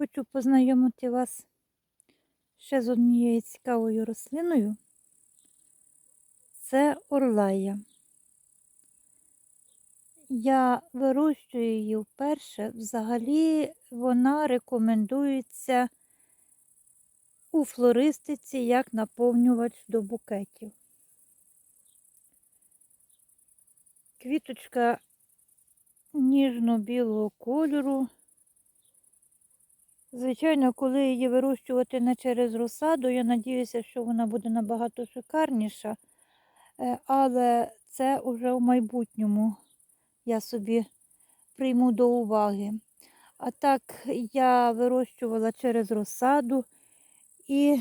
Хочу познайомити вас ще з однією цікавою рослиною. Це орлая. Я вирощую її вперше. Взагалі вона рекомендується у флористиці як наповнювач до букетів. Квіточка ніжно-білого кольору. Звичайно, коли її вирощувати не через розсаду, я надіюся, що вона буде набагато шикарніша, Е, але це вже в майбутньому я собі прийму до уваги. А так я вирощувала через розсаду і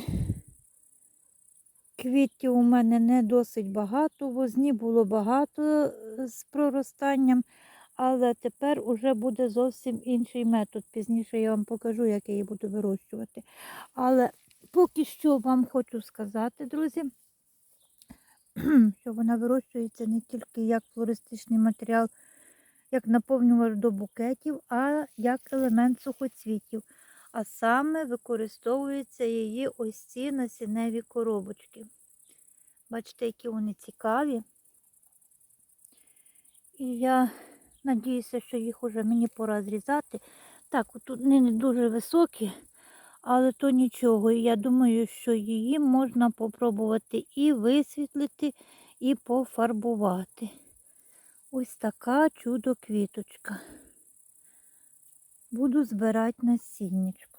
квітів у мене не досить багато, возні було багато з проростанням, але тепер уже буде зовсім інший метод. Пізніше я вам покажу, як я її буду вирощувати. Але поки що вам хочу сказати, друзі, що вона вирощується не тільки як флористичний матеріал, як наповнювач до букетів, а як елемент сухоцвітів. А саме використовуються її ось ці насінневі коробочки. Бачите, які вони цікаві. І я надіюся, що їх уже мені пора зрізати. Так, тут не дуже високі, але то нічого. Я думаю, що її можна попробувати і висвітлити, і пофарбувати. Ось така чудо-квіточка. Буду збирати насіннячко.